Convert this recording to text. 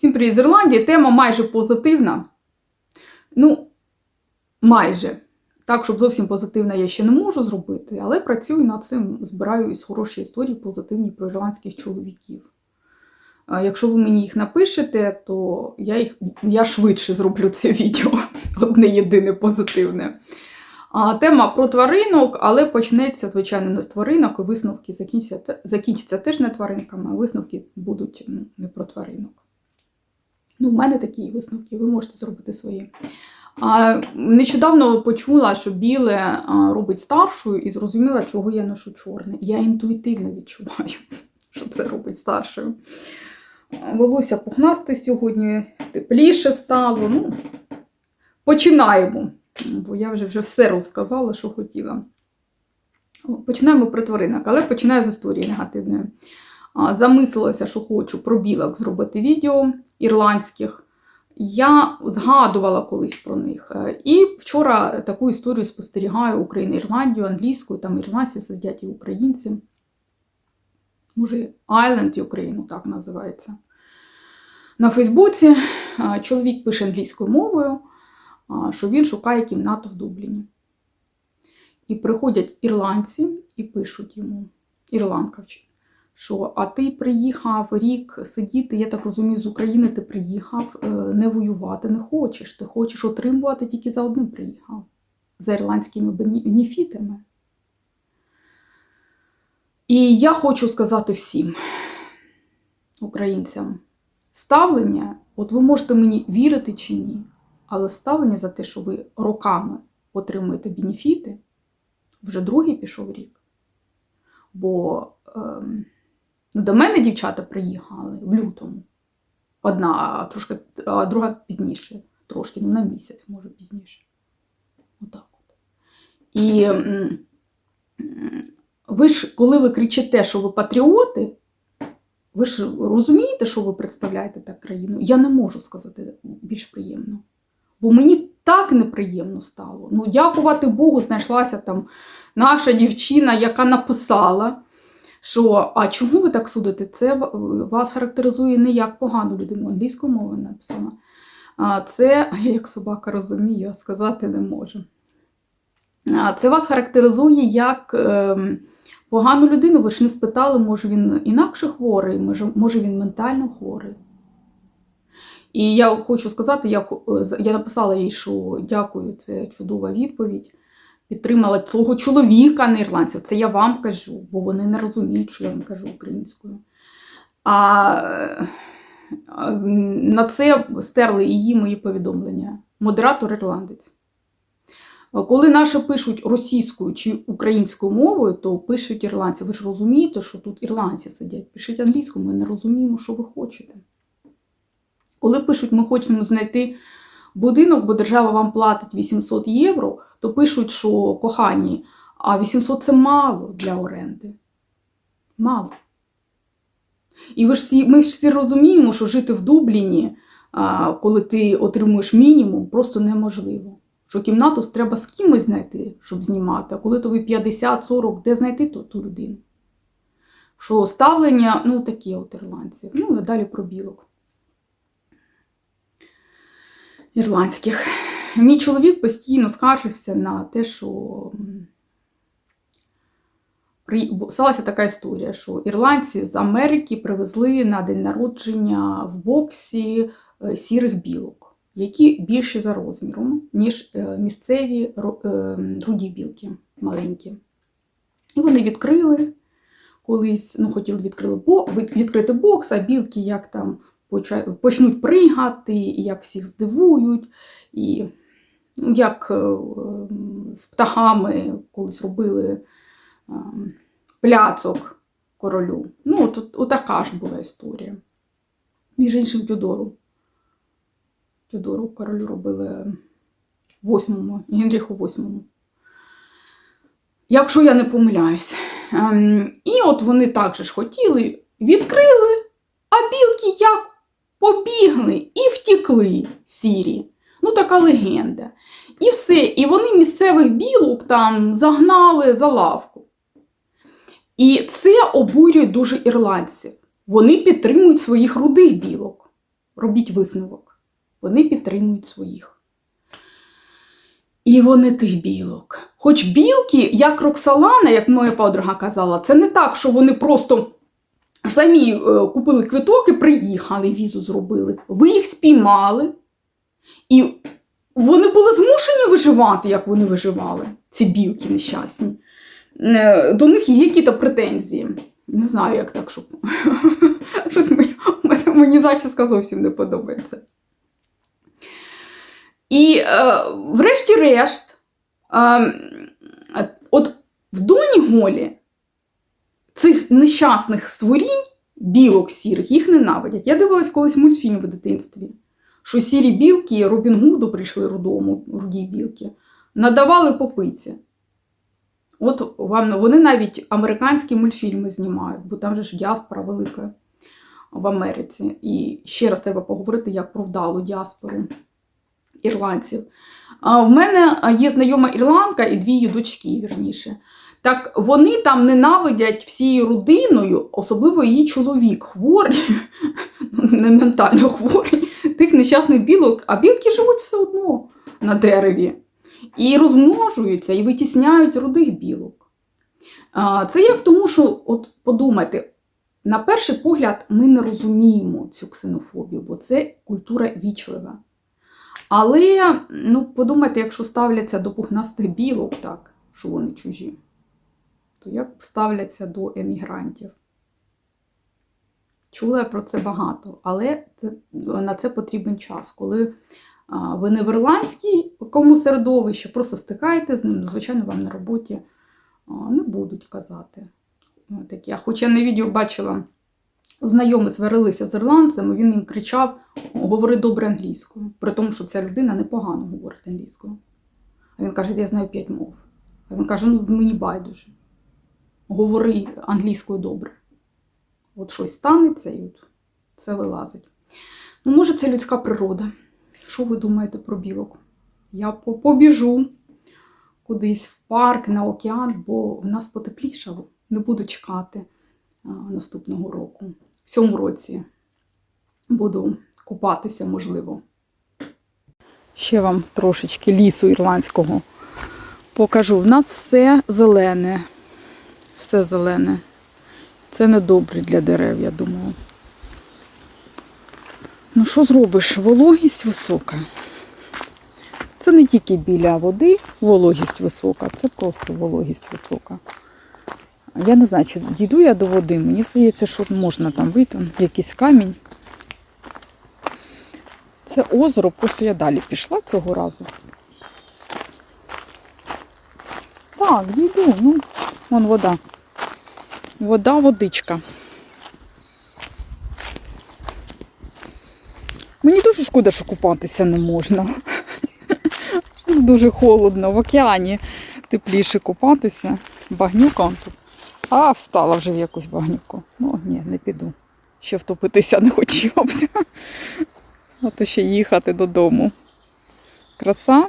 Всім привіт з Ірландії. Тема майже позитивна. Ну, майже. Так, щоб зовсім позитивна я ще не можу зробити, але працюю над цим, збираю хороші історії позитивні про ірландських чоловіків. Якщо ви мені їх напишете, то я, їх, я швидше зроблю це відео. Одне єдине позитивне. А, Тема про тваринок, але почнеться, звичайно, не з тваринок, і висновки закінчаться, закінчаться теж не тваринками, а висновки будуть не про тваринок. Ну, в мене такі висновки, ви можете зробити свої. А, нещодавно почула, що біле робить старшою, і зрозуміла, чого я ношу чорне. Я інтуїтивно відчуваю, що це робить старшою. Волосся пухнасте сьогодні, тепліше стало. Ну, починаємо. Бо я вже, вже все розказала, що хотіла. Починаємо про тваринок, але починаю з історії негативної. Замислилася, що хочу про білок зробити відео ірландських. Я згадувала колись про них. Е, І вчора таку історію спостерігаю Україну, Ірландію, англійською, там ірландці сидять і українці. Може, Island і Україну так називається. На Фейсбуці е, чоловік пише англійською мовою, що він шукає кімнату в Дубліні. І приходять ірландці і пишуть йому, ірландка, вч- що а ти приїхав рік сидіти, я так розумію, з України ти приїхав, е, не воювати не хочеш. Ти хочеш отримувати тільки за одним приїхав, за ірландськими бенефітами. І я хочу сказати всім українцям, ставлення, от ви можете мені вірити чи ні, але ставлення за те, що ви роками отримуєте бенефіти, вже другий пішов рік. Бо ем, ну, до мене дівчата приїхали в лютому. Одна, трошки, а друга пізніше, трошки, ну на місяць, може, пізніше. Отак от. І ви ж, коли ви кричите, що ви патріоти, ви ж розумієте, що ви представляєте так країну? Я не можу сказати більш приємно. Бо мені так неприємно стало. Ну, дякувати Богу, знайшлася там наша дівчина, яка написала, що а чому ви так судите? Це вас характеризує не як погану людину, англійською мовою написала. А це, як собака розумію, сказати не можу. А Це вас характеризує як ем, погану людину. Ви ж не спитали, може він інакше хворий, може, він ментально хворий. І я хочу сказати, я, я написала їй, що дякую, це чудова відповідь. Підтримала твого чоловіка, не ірландця. Це я вам кажу, бо вони не розуміють, що я вам кажу українською. А на це стерли її мої повідомлення. Модератор ірландець. Коли наші пишуть російською чи українською мовою, то пишуть ірландці. Ви ж розумієте, що тут ірландці сидять. Пишіть англійською, ми не розуміємо, що ви хочете. Коли пишуть, ми хочемо знайти будинок, бо держава вам платить 800 євро, то пишуть, що кохані, а 800 це мало для оренди. Мало. І ви ж всі, ми ж всі розуміємо, що жити в Дубліні, коли ти отримуєш мінімум, просто неможливо. Що кімнату треба з кимось знайти, щоб знімати, а коли то ви 50-40, де знайти ту, ту людину? Що ставлення, ну такі от ірландці. Ну і далі про білок ірландських. Мій чоловік постійно скаржився на те, що сталася така історія, що ірландці з Америки привезли на день народження в боксі е, сірих білок, які більші за розміром, ніж е, місцеві е, руді білки маленькі. І вони відкрили колись, ну, хотіли відкрили відкрити бокс, а білки як там почнуть пригати, і як всіх здивують, і ну, як е, з птахами колись робили ем, пляцок королю. Ну, от, от, отака ж була історія. Між іншим, Тюдору. Тюдору королю робили восьмому, Генріху восьмому. Якщо я не помиляюсь. Ем, і от вони також ж хотіли, відкрили, а білки як побігли і втікли сірі. Ну, така легенда. І все. І вони місцевих білок там загнали за лавку. І це обурює дуже ірландців. Вони підтримують своїх рудих білок. робіть висновок. Вони підтримують своїх. І вони тих білок. Хоч білки, як Роксолана, як моя подруга казала, це не так, що вони просто самі е, купили квиток і приїхали, візу зробили. Ви їх спіймали, і вони були змушені виживати, як вони виживали, ці білки нещасні. Е, До них є які-то претензії. Не знаю, як так, щоб щось мені, мені зачіска зовсім не подобається. І, е, врешті-решт, е, от в Доні Голі цих нещасних створінь, білок сірих, їх ненавидять. Я дивилась колись мультфільм в дитинстві, що сірі білки Робін Гуду прийшли рудому, руді білки, надавали попиці. От вам вони навіть американські мультфільми знімають, бо там же ж діаспора велика в Америці. І ще раз треба поговорити як про вдалу діаспору ірландців. А в мене є знайома ірландка і дві її дочки, вірніше. Так вони там ненавидять всією родиною, особливо її чоловік хворий, не ментально хворий, тих нещасних білок, а білки живуть все одно на дереві. І розмножуються, і витісняють рудих білок. Це як тому, що, от подумайте, на перший погляд, ми не розуміємо цю ксенофобію, бо це культура вічлива. Але ну, подумайте, якщо ставляться до пухнастих білок, так, що вони чужі, то як ставляться до емігрантів? Чула я про це багато, але на це потрібен час. Коли ви не в ірландському середовищі, просто стикаєте з ним, звичайно, вам на роботі не будуть казати. Такі. Хоча на відео бачила, знайомі сварилися з ірландцем, він їм кричав: говори добре англійською, при тому, що ця людина непогано говорить англійською. А він каже, я знаю п'ять мов. А він каже, ну мені байдуже. Говори англійською добре. От щось станеться і от це вилазить. Ну, може, це людська природа. Що ви думаєте про білок? Я побіжу кудись в парк, на океан, бо в нас потеплішало. Не буду чекати наступного року. В цьому році буду купатися, можливо. Ще вам трошечки лісу ірландського покажу. В нас все зелене. Все зелене. Це не добре для дерев, я думаю. Ну, що зробиш? Вологість висока. Це не тільки біля води вологість висока, це просто вологість висока. Я не знаю, чи дійду я до води. Мені здається, що можна там вийти, якийсь камінь. Це озеро, просто я далі пішла цього разу. Так, дійду, ну, вон вода. Вода, водичка. Мені дуже шкода, що купатися не можна. Дуже холодно. В океані тепліше купатися. Багнюка тут. А, встала вже в якусь багнюку. Ну, ні, не піду. Ще втопитися не хотілося. А то ще їхати додому. Краса.